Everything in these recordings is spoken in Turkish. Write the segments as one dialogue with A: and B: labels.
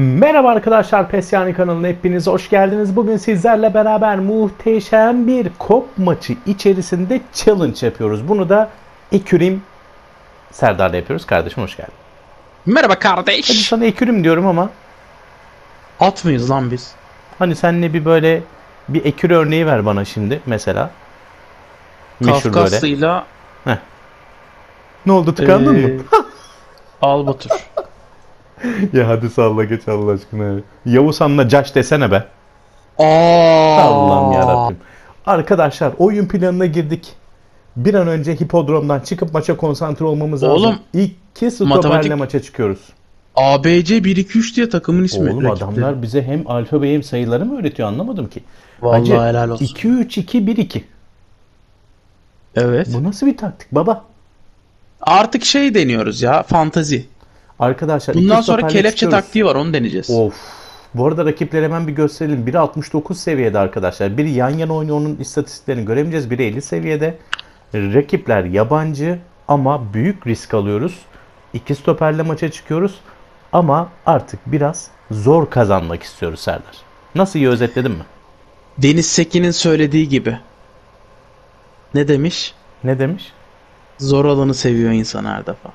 A: Merhaba arkadaşlar Pesyani kanalına hepiniz hoş geldiniz. Bugün sizlerle beraber muhteşem bir kop maçı içerisinde challenge yapıyoruz. Bunu da Ekürim Serdar'la yapıyoruz. Kardeşim hoş geldin.
B: Merhaba
A: Hadi
B: kardeş.
A: sana Ekürim diyorum ama
B: At mıyız lan biz?
A: hani senle bir böyle bir ekür örneği ver bana şimdi mesela. Meşhur böyle.
B: Kafkaslıyla
A: Ne oldu tıkandın
B: eee,
A: mı?
B: Albatur.
A: ya hadi salla geç Allah aşkına. Yavuz Han'la Caş desene be.
B: Aa.
A: Allah'ım yarabbim. Arkadaşlar oyun planına girdik. Bir an önce hipodromdan çıkıp maça konsantre olmamız lazım.
B: Oğlum,
A: İki stoperle
B: matematik-
A: maça çıkıyoruz.
B: ABC 1 2 3 diye takımın ismi.
A: Oğlum
B: rakiplerin.
A: adamlar bize hem alfabe hem sayıları mı öğretiyor anlamadım ki.
B: Vallahi
A: Hacı,
B: helal olsun.
A: 2-3-2-1-2.
B: Evet.
A: Bu nasıl bir taktik baba?
B: Artık şey deniyoruz ya, fantazi.
A: Arkadaşlar
B: Bundan sonra kelepçe
A: çıkıyoruz.
B: taktiği var, onu deneyeceğiz.
A: Of. Bu arada rakipleri hemen bir gösterelim. Biri 69 seviyede arkadaşlar. Biri yan yana oynuyor onun istatistiklerini göremeyeceğiz. Biri 50 seviyede. Rakipler yabancı ama büyük risk alıyoruz. İki stoperle maça çıkıyoruz. Ama artık biraz zor kazanmak istiyoruz Serdar. Nasıl iyi özetledim mi?
B: Deniz Sekin'in söylediği gibi. Ne demiş?
A: Ne demiş?
B: Zor olanı seviyor insan her defa.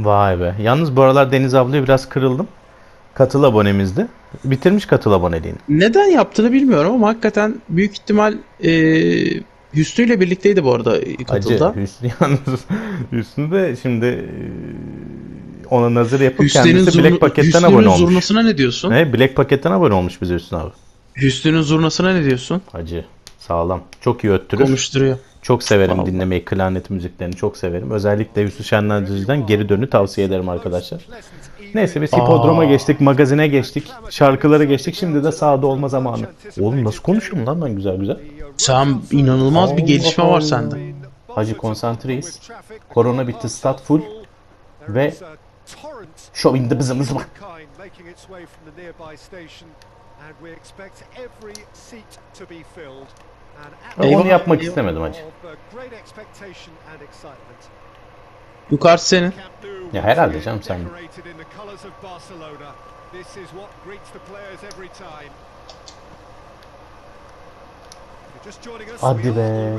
A: Vay be. Yalnız bu aralar Deniz ablaya biraz kırıldım. Katıl abonemizdi. Bitirmiş katıl aboneliğini.
B: Neden yaptığını bilmiyorum ama hakikaten büyük ihtimal eee Hüsnü ile birlikteydi bu arada katılda.
A: Acı. Hüsnü yalnız. Hüsnü de şimdi e, ona nazır yapıp
B: Hüsnü'nün
A: kendisi
B: zurna-
A: Black paketten
B: Hüsnü'nün
A: abone olmuş.
B: zurnasına ne diyorsun?
A: Ne? Black paketten abone olmuş bize Hüsnü abi.
B: Hüsnü'nün zurnasına ne diyorsun?
A: Acı. Sağlam. Çok iyi öttürür.
B: Konuşturuyor.
A: Çok severim
B: Vallahi.
A: dinlemeyi. Klarnet müziklerini çok severim. Özellikle Hüsnü Şenlendirici'den geri dönü tavsiye ederim arkadaşlar. Neyse biz hipodroma
B: Aa.
A: geçtik, magazine geçtik, şarkılara geçtik. Şimdi de sahada olma zamanı. Oğlum nasıl konuşuyorum lan ben güzel güzel.
B: Sen inanılmaz bir gelişme var sende.
A: Hacı konsantreyiz. Korona bitti, stat full. Ve show in the bızımız var. Ben
B: Eyvah,
A: onu yapmak
B: eyvah.
A: istemedim hacı.
B: Yukarı senin.
A: Ya herhalde canım sen- Hadi be.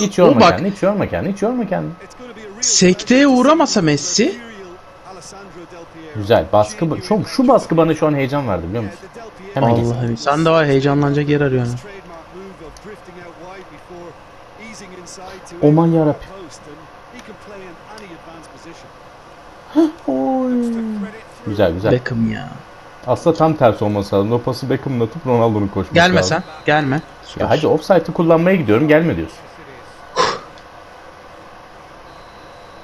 A: Hiç yorma
B: bak
A: kendini, hiç yorma kendini, hiç yorma kendini.
B: sekteye uğramasa Messi
A: Güzel. Baskı bu- şu, baskı bana şu an heyecan verdi biliyor musun? Hemen.
B: Allah'ım sen de var heyecanlanacak yer arıyorsun.
A: Aman yarabbim. Güzel güzel.
B: Beckham ya.
A: Aslında tam tersi olması lazım. O pası Beckham'ın atıp Ronaldo'nun koşması
B: Gelme
A: lazım.
B: sen. Gelme.
A: Ya hacı offside'ı kullanmaya gidiyorum gelme diyorsun.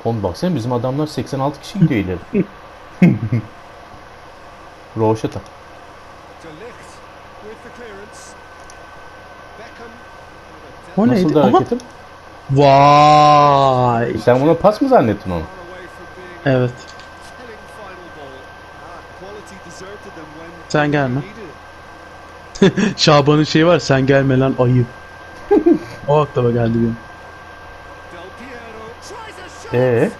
A: Oğlum baksana bizim adamlar 86 kişi gidiyor ileri. Roşeta.
B: O
A: Nasıl
B: neydi?
A: da hareketim?
B: Vay.
A: Sen buna pas mı zannettin onu?
B: Evet. Sen gelme. Şaban'ın şeyi var sen gelme lan ayı. o aklıma geldi benim.
A: Ee?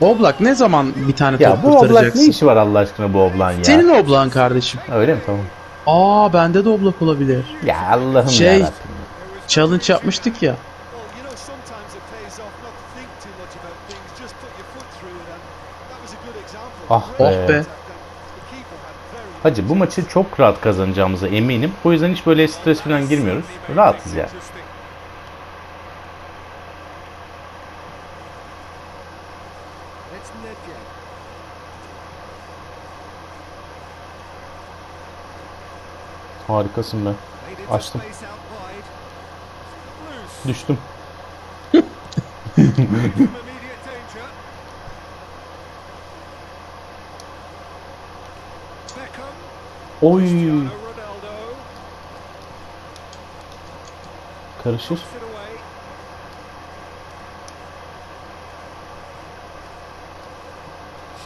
B: Oblak ne zaman bir tane
A: Ya
B: top
A: bu oblak ne
B: kurtaracaksın?
A: işi var Allah aşkına bu oblağın ya?
B: Senin oblağın kardeşim.
A: Öyle mi tamam.
B: Aa bende de oblak olabilir.
A: Ya Allah'ım
B: Şey-
A: yarabbim.
B: Challenge yapmıştık ya.
A: Ah
B: Oh
A: be.
B: be.
A: Hacı bu maçı çok rahat kazanacağımıza eminim. O yüzden hiç böyle stres falan girmiyoruz. Rahatız ya. Harikasın be. Açtım. Düştüm. Oy. Karışır.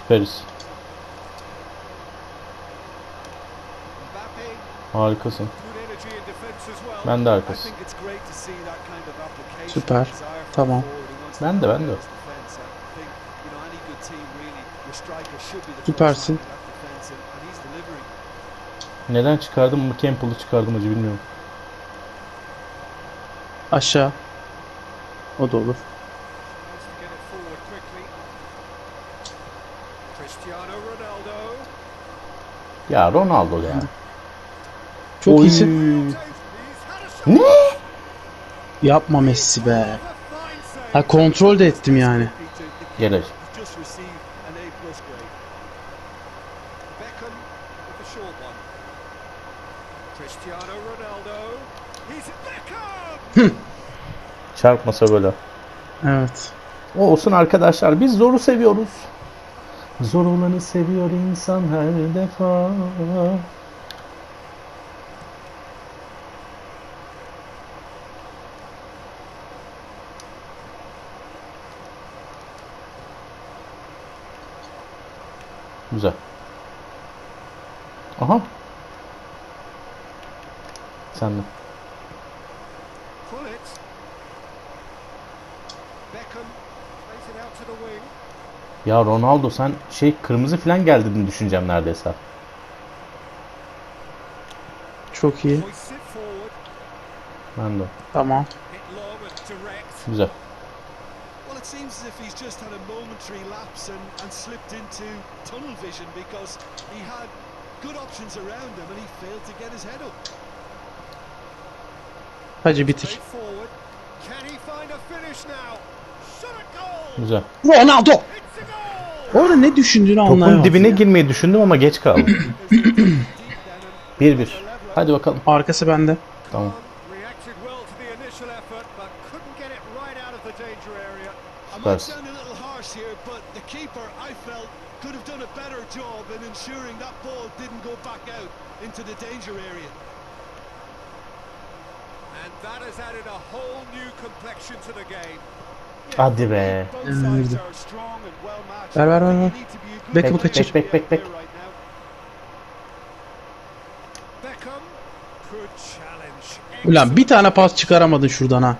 A: Süperiz. Harikasın. Ben de arkası.
B: Süper. Tamam.
A: Ben de ben de.
B: Süpersin.
A: Neden çıkardım mı Campbell'ı çıkardım acı bilmiyorum.
B: Aşağı. O da olur.
A: Ya Ronaldo ya.
B: Çok
A: Oy.
B: iyisin.
A: Ne?
B: Yapma Messi be. Ha kontrol de ettim yani.
A: Gelir.
C: just received an A plus grade. Beckham with the short one. Cristiano Ronaldo. He's Beckham.
A: Çarpmasa böyle.
B: Evet.
A: O olsun arkadaşlar. Biz zoru seviyoruz. Zor olanı seviyor insan her defa. Güzel. Aha. Sen de.
C: Pull it. Beckham plays it out to the wing.
A: Ya Ronaldo sen şey kırmızı falan geldiğini düşüneceğim neredeyse.
B: Çok iyi.
A: Ben de.
B: Tamam.
A: Güzel.
D: Seems as if he's just had a momentary lapse and, and slipped into tunnel vision because he had good options around him and he failed to get his head up.
B: Hacı bitir.
C: Straight forward. Can he find a finish now? Shot a goal.
A: Güzel.
B: Ronaldo! Orada ne düşündüğünü
A: Topun
B: anlayamadım.
A: dibine
B: ya.
A: girmeyi düşündüm ama geç kaldım.
C: Deep then and
A: 1-1. Hadi bakalım.
B: Arkası bende.
A: Tamam.
C: reacted well to the initial effort, but couldn't get it right out of the danger area.
D: I might
A: That's-
D: sound a little harsh here, but the keeper, I felt, could have done a better job in ensuring that ball didn't go back out into the danger area.
C: And that has added a whole new complexion to the game.
A: Hadi be.
D: Both
B: Ver, ver, ver, ver. Beckham'ı
D: player
B: kaçır.
A: Bek, bek, bek.
B: Ulan bir tane pas çıkaramadın şuradan ha.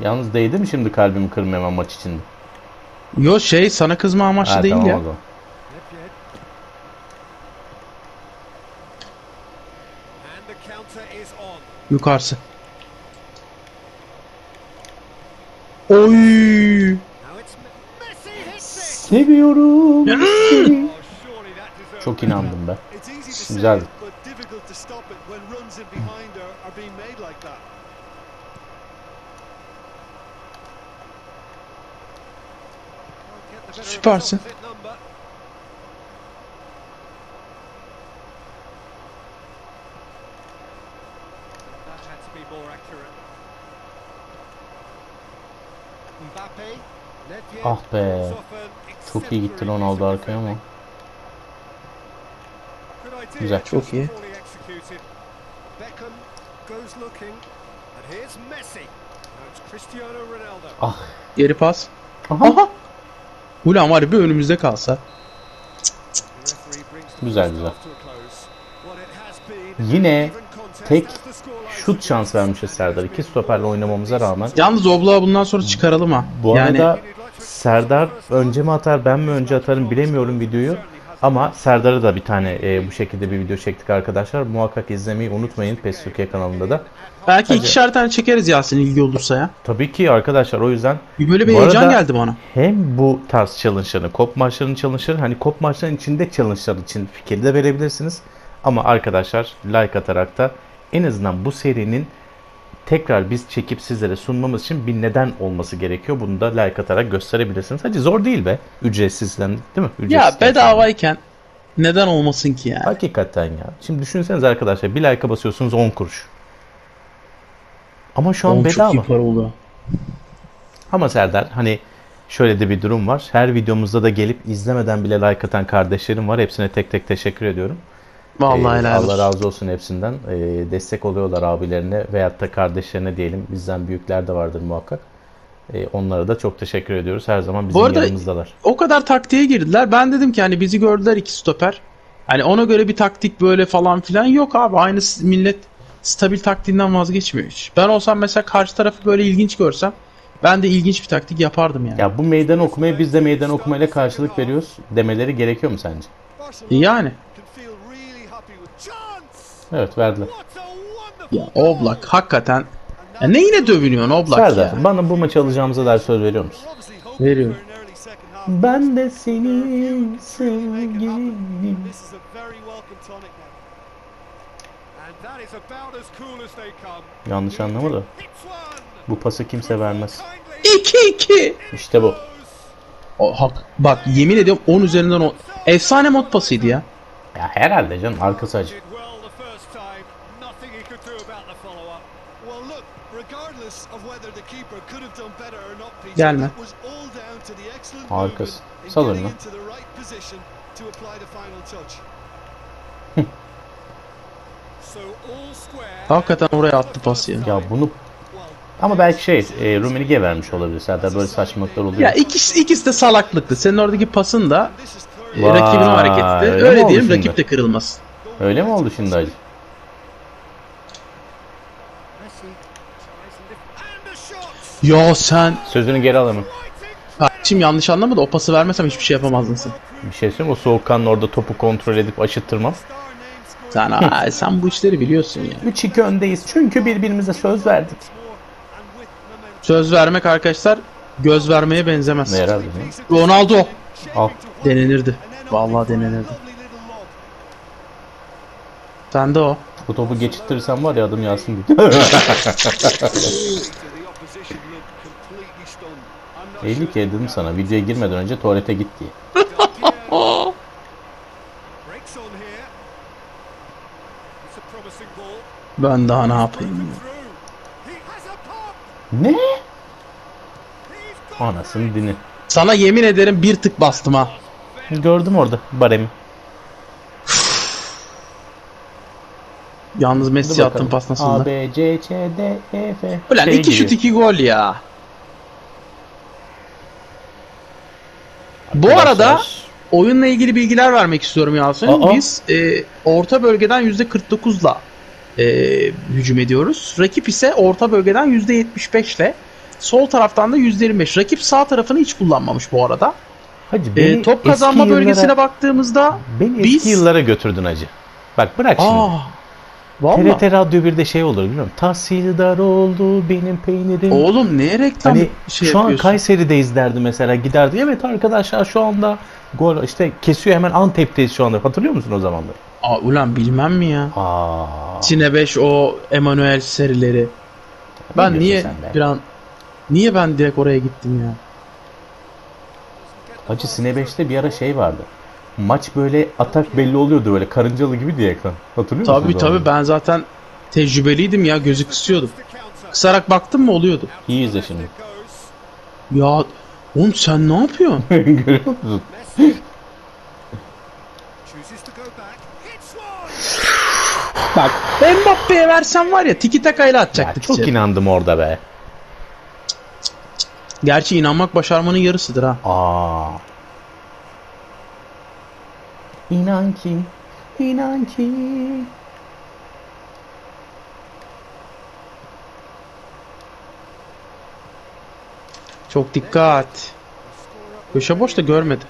A: Yalnız değdi mi şimdi kalbimi kırmaya maç içinde?
B: Yo şey sana kızma amaçlı
A: Ha,
B: değil
A: tamam
B: ya.
A: o zaman.
B: Yukarısı. Oy!
A: Seviyorum.
C: Deserved
A: Çok inandım be.
D: It's easy to say,
A: Güzeldi.
B: Süpersin.
A: Ah be. Çok iyi gitti Ronaldo arkaya ama. Güzel.
B: Çok iyi.
A: Ah.
B: Geri pas.
A: Aha.
B: Aha! Ulan var bir önümüzde kalsa.
A: Güzel, güzel. Yine tek şut şans vermişiz Serdar. İki stoperle oynamamıza rağmen.
B: Yalnız Oblak'ı bundan sonra çıkaralım ha.
A: Bu
B: yani
A: arada Serdar önce mi atar ben mi önce atarım bilemiyorum videoyu. Ama Serdar'a da bir tane e, bu şekilde bir video çektik arkadaşlar. Muhakkak izlemeyi unutmayın PES Türkiye kanalında da.
B: belki
A: Hadi.
B: ikişer tane çekeriz Yasin ilgi olursa ya.
A: Tabii ki arkadaşlar o yüzden
B: Bir böyle bir heyecan geldi bana.
A: hem bu tarz challenge'ların, kop maçlarının challenge'ları hani kop maçlarının içinde challenge'lar için fikir de verebilirsiniz. Ama arkadaşlar like atarak da en azından bu serinin tekrar biz çekip sizlere sunmamız için bir neden olması gerekiyor. Bunu da like atarak gösterebilirsiniz. Hadi zor değil be. Ücretsizden değil mi?
B: Ya
A: Ücretsizken.
B: bedavayken neden olmasın ki yani?
A: Hakikaten ya. Şimdi düşünseniz arkadaşlar bir like'a basıyorsunuz 10 kuruş. Ama şu an bedava.
B: çok iyi para oldu.
A: Ama Serdar hani şöyle de bir durum var. Her videomuzda da gelip izlemeden bile like atan kardeşlerim var. Hepsine tek tek teşekkür ediyorum.
B: Vallahi
A: Ee,
B: helal
A: Allah razı olsun hepsinden. Ee, destek oluyorlar abilerine veyahut da kardeşlerine diyelim. Bizden büyükler de vardır muhakkak. Ee, onlara da çok teşekkür ediyoruz. Her zaman bizim
B: Bu arada-
A: yanımızdalar.
B: O kadar taktiğe girdiler. Ben dedim ki hani bizi gördüler iki stoper. Hani ona göre bir taktik böyle falan filan yok abi. Aynı millet stabil taktiğinden vazgeçmiyor hiç. Ben olsam mesela karşı tarafı böyle ilginç görsem ben de ilginç bir taktik yapardım yani.
A: Ya bu meydan okumaya biz de meydan okumayla karşılık veriyoruz demeleri gerekiyor mu sence?
B: Yani.
A: Evet verdiler.
B: Ya Oblak hakikaten. Ya ne yine dövünüyorsun Oblak
A: Serdar
B: ya.
A: bana bu maçı alacağımıza dair söz veriyor musun?
B: Veriyorum.
A: Ben de senin
C: come.
A: Yanlış anlama da. Bu pası kimse vermez.
C: Kindly
B: 2-2.
A: İşte bu.
B: O, hak, bak yemin ediyorum 10 üzerinden 10. Efsane mod pasıydı ya.
A: Ya herhalde canım arkası acı.
B: Gelme.
D: that was all down to the excellent
A: Harikasın.
D: movement in
A: Sal
D: getting
A: önüne.
D: into the right position to apply the final touch.
C: So all square.
B: Hakikaten oraya attı pası ya.
A: Ya bunu ama belki şey e, Rummenigge vermiş olabilir. Serdar böyle saçmalıklar oluyor.
B: Ya ikisi, ikisi de salaklıktı. Senin oradaki pasın da
A: Vay,
B: rakibin hareketi de.
A: öyle mi
B: Öyle diyelim rakip de kırılmaz.
A: Öyle mi oldu şimdi acı?
C: Messi tries and lift- And a shot!
B: Ya sen
A: Sözünü geri
C: in
B: Kardeşim yanlış anlama da o pası vermesem hiçbir şey yapamazdın sen.
A: Bir şey söyleyeyim o soğukkanlı orada topu kontrol edip aşıttırmam.
B: Sen, aa, sen bu işleri biliyorsun ya.
A: 3-2 öndeyiz çünkü birbirimize söz verdik.
B: Söz vermek arkadaşlar göz vermeye benzemez.
A: Ne herhalde mi?
B: Ronaldo
A: Al.
B: denenirdi. Vallahi denenirdi.
D: lovely little lob.
B: Sen de o.
A: Bu topu geçirtirsem var ya adım Yasin değil. 50
C: sure
A: kere dedim sana videoya girmeden önce tuvalete git diye.
C: A.
B: Ben daha ne yapayım
C: a.
A: Ne? Anasını dini.
B: Sana yemin ederim bir tık bastım ha.
A: Gördüm orada baremi.
B: Yalnız Messi attığın pas
A: A,
B: nasıldı?
A: B, C, Ç, D, E, F.
B: Ulan
A: Şey
B: iki şut iki gol ya. Bu
A: Arkadaşlar,
B: arada oyunla ilgili bilgiler vermek istiyorum Yasin.
A: Aa.
B: Biz e, orta bölgeden %49'la e, hücum ediyoruz. Rakip ise orta bölgeden %75'le. Sol taraftan da %25. Rakip sağ tarafını hiç kullanmamış bu arada.
A: Hacı
B: E,
A: beni
B: top
A: eski
B: kazanma
A: yıllara-
B: bölgesine baktığımızda
A: Beni
B: biz-
A: eski yıllara götürdün hacı. Bak bırak şimdi.
B: aa Valla.
A: TRT Radyo 1'de şey olur biliyor musun? Tahsildar oldu benim peynirim.
B: Oğlum neye reklam
A: Hani
B: şey
A: şu an
B: yapıyorsun?
A: Kayseri'de izlerdi mesela giderdi. Evet arkadaşlar şu anda gol işte kesiyor hemen Antep'teyiz şu anda. Hatırlıyor musun o zamanları?
B: Aa, ulan bilmem mi ya?
A: Aa.
B: Sine 5 o Emanuel serileri. Ben
A: diyorsun
B: niye
A: sen be?
B: bir an niye ben direkt oraya gittim ya?
A: Hacı Sine 5'te bir ara şey vardı. Maç böyle atak belli oluyordu böyle karıncalı gibi diye ekran. Hatırlıyor musun?
B: Tabii
A: o
B: tabii
A: zamanları?
B: ben zaten tecrübeliydim ya gözü kısıyordum. Kısarak baktım mı oluyordu.
A: İyi izle şimdi.
B: Ya oğlum sen ne yapıyorsun?
A: Görüyor musun?
B: Bak Mbappe'ye versen var ya tiki taka ile
A: Ya
B: atacaktık
A: çok
B: içeri.
A: inandım orada be.
B: Gerçi inanmak başarmanın yarısıdır ha.
A: Aa. İnan ki, inan ki.
B: Çok dikkat. Köşe boş da görmedi.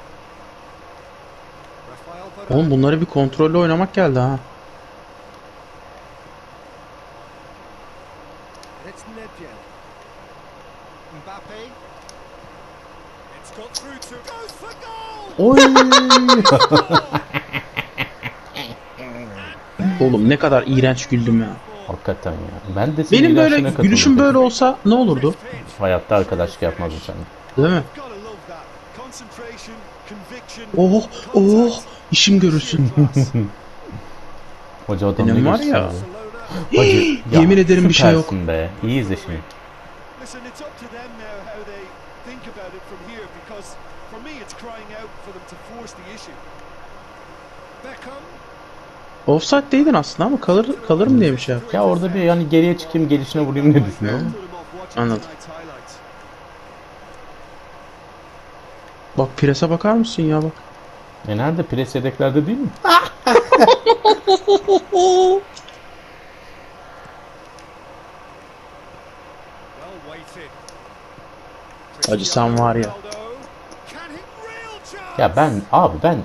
B: Oğlum bunları bir kontrollü oynamak geldi ha.
C: It's Nedved. Mbappe. It's got through to. Goes for goal.
A: Oy.
B: Oğlum ne kadar iğrenç güldüm ya.
A: Hakikaten ya. Ben de senin
B: Benim böyle
A: ilaçlarına katıldım.
B: gülüşüm böyle olsa ne olurdu?
A: Hayatta arkadaşlık yapmazdım seninle.
B: Değil mi?
D: Conviction.
B: Oh oh işim görürsün.
A: Hoca adam
B: Benim
A: ne
B: var
A: gösteriyor
B: ya.
A: ya. Hacı,
B: Yemin ederim bir şey yok.
A: süpersin Be. İyi izle şimdi.
D: Because for me it's crying out for them to force the issue.
C: Beckham.
B: Offside değildin aslında ama kalır kalırım diye bir şey yap.
A: Ya orada bir yani geriye çıkayım gelişine vurayım
D: off watching
B: Anladım. Bak prese bakar mısın ya bak.
A: E nerede? Pres yedeklerde değil mi?
B: Hacı sen var ya.
C: Ronaldo. Can hit real chance.
A: Ya ben abi ben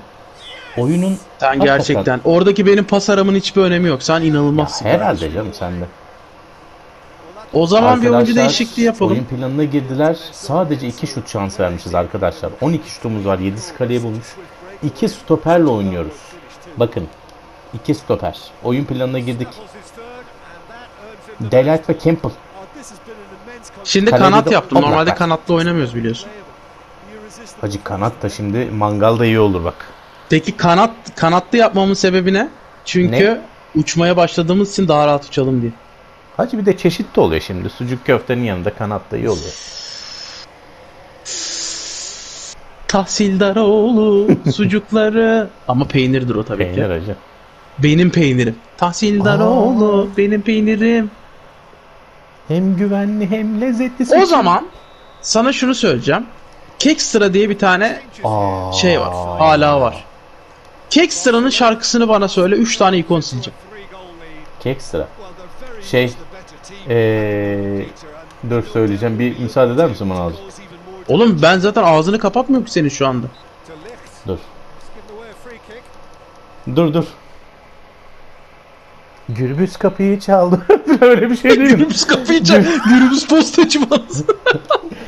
A: oyunun
B: Sen
A: Hakikaten.
B: gerçekten oradaki benim pas aramın hiçbir önemi yok. Sen
A: ya,
B: inanılmazsın.
A: herhalde canım sende.
B: O zaman bir oyuncu
A: Arkadaşlar,
B: değişikliği yapalım.
A: Oyun planına girdiler. Sadece 2 şut şans vermişiz arkadaşlar. 12 şutumuz var. 7'si kaleye bulmuş. 2 stoperle oynuyoruz. Bakın. 2 stoper. Oyun planına girdik. Delight ve Campbell.
B: Şimdi
A: Kalede
B: kanat
A: de-
B: yaptım. Normalde
A: var.
B: kanatla oynamıyoruz biliyorsun.
A: Hacı kanat da şimdi mangalda iyi olur bak.
B: Peki kanat kanatlı yapmamın sebebi ne? Çünkü
A: Ne?
B: uçmaya başladığımız için daha rahat uçalım diye.
A: Hacı bir de çeşit de oluyor şimdi. Sucuk köftenin yanında kanat da iyi oluyor.
B: Tahsildaroğlu sucukları ama peynirdir o tabii
A: Peynir
B: ki.
A: hacı.
B: Benim peynirim. Tahsildaroğlu benim peynirim.
A: Hem güvenli hem lezzetli.
B: O zaman sana şunu söyleyeceğim. Kekstra diye bir tane
A: Aa.
B: şey var. Hala var. Kekstra'nın şarkısını bana söyle. 3 tane ikon sileceğim.
A: Kekstra. Şey,
D: and
A: dur söyleyeceğim. Bir müsaade eder misin bana az?
D: goals even more
B: Oğlum ben zaten ağzını kapatmıyorum ki senin şu anda.
A: Dur. Dur dur. Gürbüz kapıyı çaldı. Öyle bir şey değil mi?
B: Gürbüz kapıyı çal. Gürbüz postacı bana.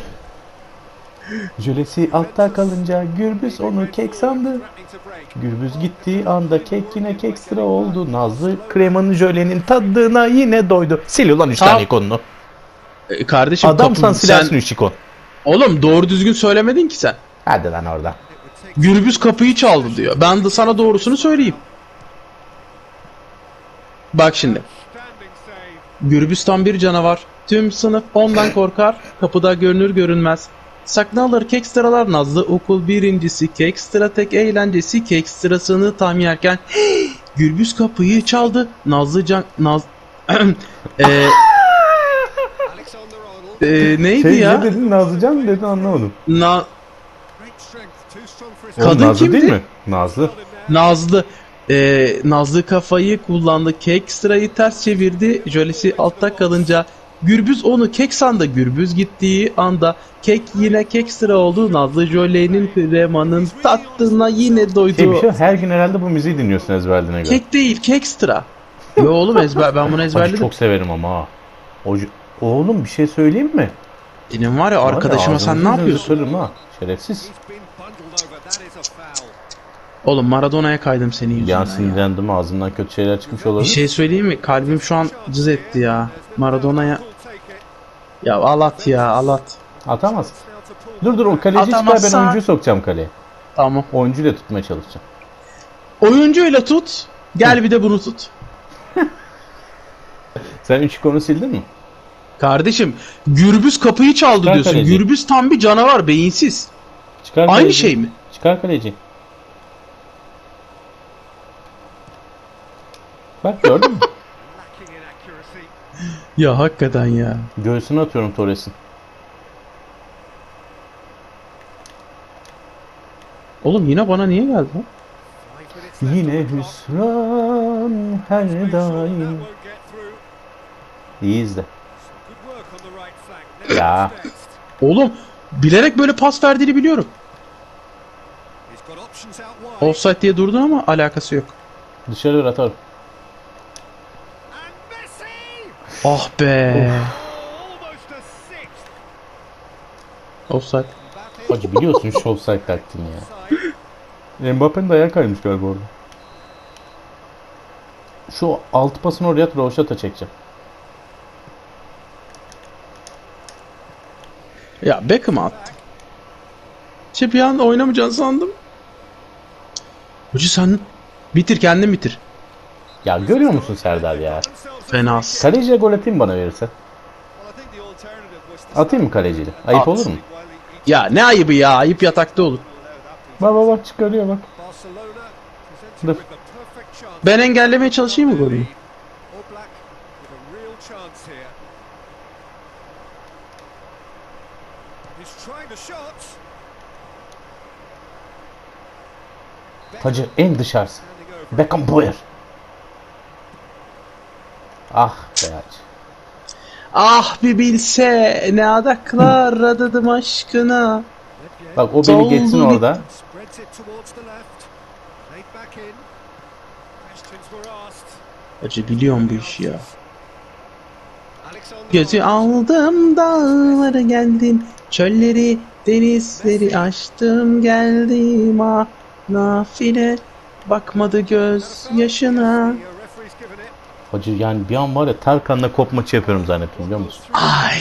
A: Jölesi altta kalınca Gürbüz onu kek sandı. Gürbüz gittiği anda kek yine kekstra oldu. Nazlı kremanın jölenin tadına yine doydu. Sil ulan 3
B: Tamam.
A: tane ikonunu.
B: E, kardeşim
A: Adamsan
B: kapı-
A: silersin
B: sen-
A: 3 ikon.
B: Oğlum doğru düzgün söylemedin ki sen.
A: Hadi lan orada.
B: Gürbüz kapıyı çaldı diyor. Ben de sana doğrusunu söyleyeyim. Bak şimdi. Gürbüz tam bir canavar. Tüm sınıf ondan korkar. Kapıda görünür görünmez. Saklı alır kekstralar nazlı okul birincisi kekstra tek eğlencesi kekstrasını tam yerken Gürbüz kapıyı çaldı. Nazlı can naz
C: Arnold.
B: e, neydi
A: Şey
B: ya?
A: ne dedin Nazlıcan mı dedin anlamadım.
B: Na
A: Oğlum,
B: Kadın
A: Nazlı değil
B: kimdi?
A: mi? Nazlı.
B: Nazlı Ee, Nazlı kafayı kullandı. Kek sırayı ters çevirdi. Jölesi altta kalınca Gürbüz onu kek sandı. Gürbüz gittiği anda kek yine kek sıra oldu. Nazlı jölenin kremanın tatlına yine doydu.
A: Şey bir şey her gün herhalde bu müziği dinliyorsun ezberdiğine göre.
B: Kek değil kek sıra. Yo oğlum ezber ben bunu
A: Hacı
B: ezberledim.
A: çok severim ama ha. O, oğlum bir şey söyleyeyim mi?
B: Benim var ya arkadaşıma sen ne yapıyorsun?
A: Sırrım ha. Şerefsiz.
B: Oğlum Maradona'ya kaydım senin yüzünden ya.
A: sinirlendim ağzımdan kötü şeyler çıkmış
B: Bir
A: olabilir.
B: şey söyleyeyim mi? Kalbim şu an cız etti ya. Maradona'ya. Ya alat ya alat.
A: Atamaz. Dur dur o kaleci çıkar ben
B: Atamazsa-
A: oyuncuyu sokacağım kaleye.
B: Tamam.
A: Oyuncuyla tutmaya çalışacağım.
B: Oyuncuyla tut. Gel bir de bunu tut.
A: Sen 3 ikonu sildin mi?
B: Kardeşim Gürbüz kapıyı çaldı
A: Çıkar
B: diyorsun.
A: kaleci.
B: Gürbüz tam bir canavar beyinsiz.
A: Çıkar
B: Aynı
A: kaleci.
B: şey mi?
A: Çıkar kaleci. Bak gördün mü?
B: Ya hakikaten ya.
A: Göğsüne atıyorum Torres'in.
B: Oğlum yine bana niye geldi lan?
A: Yine hüsran her daim.
C: won't get through.
A: İyi izle.
C: Good work on the right flank. Now
A: Ya.
B: Oğlum bilerek böyle pas verdiğini biliyorum. Offside diye durdu ama alakası yok.
A: Dışarı ver atar.
C: And Messi!
B: Ah be. Offside.
A: Hacı biliyorsun şu offside taktiğini ya. Mbappe'nin de ayağı kaymış galiba orada. Şu altı pasını oraya at Roşat'a çekeceğim.
B: Ya Beckham attı. Şey bir an oynamayacaksın sandım. Hoca sen bitir kendin bitir.
A: Ya görüyor musun Serdar ya?
B: Fenasın.
A: Kaleciye gol atayım bana verirse.
D: Well, I think the alternative was to
A: Atayım mı kaleciyle? Ayıp
B: At.
A: olur mu?
B: Ya ne ayıbı ya ayıp yatakta olur.
A: Bak bak bak çıkarıyor bak. Dur.
B: Ben engellemeye çalışayım mı golü?
A: Hacı en dışarısı. Beckham Boyer. Ah be hacı.
B: Ah bir bilse ne adaklar adadım aşkına.
A: Bak o beni geçsin orada.
C: Spreads it towards the left. Played back in. Questions were asked.
B: Acı biliyorum bu işi ya. Gözü aldım dağları geldim. Çölleri denizleri aştım geldim ah nafile. Bakmadı göz yaşına.
A: Hacı yani bir an var ya Tarkan'la kop maçı yapıyorum zannettim biliyor musun?
B: Ay.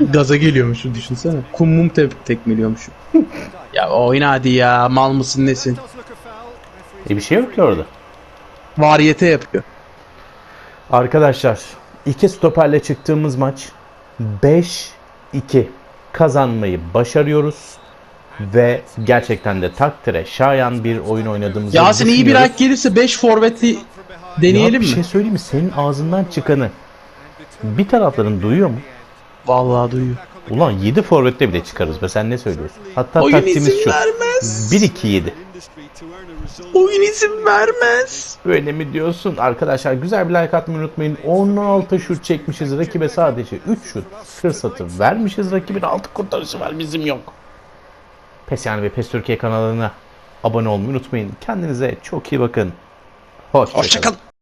B: Gaza geliyormuşum düşünsene. Kum mum te tekmeliyormuşum. ya oyna hadi ya mal mısın nesin?
A: E bir şey yok ki orada.
B: Variyete yapıyor.
A: Arkadaşlar iki stoperle çıktığımız maç 5-2 kazanmayı başarıyoruz. Ve gerçekten de takdire şayan bir oyun oynadığımızı
B: Yasin iyi bir
A: düşünüyoruz.
B: ayak gelirse 5 forvetli. Deneyelim
A: ya bir
B: mi?
A: şey söyleyeyim mi? Senin ağzından çıkanı bir tarafların duyuyor mu?
B: Vallahi duyuyor.
A: Ulan 7 forvette bile çıkarız be sen ne söylüyorsun? Hatta
B: Oyun
A: taktiğimiz
B: izin
A: şu.
B: vermez.
A: 1-2-7.
D: industry to earn a result.
B: Oyun izin vermez.
A: Öyle mi diyorsun? Arkadaşlar güzel bir like atmayı unutmayın. 16 şut çekmişiz. Rakibe sadece 3 şut fırsatı vermişiz. Rakibin 6 kurtarışı var bizim yok. PES yani ve PES Türkiye kanalına abone olmayı unutmayın. Kendinize çok iyi bakın. Hoşçakalın.
B: Hoşçakalın.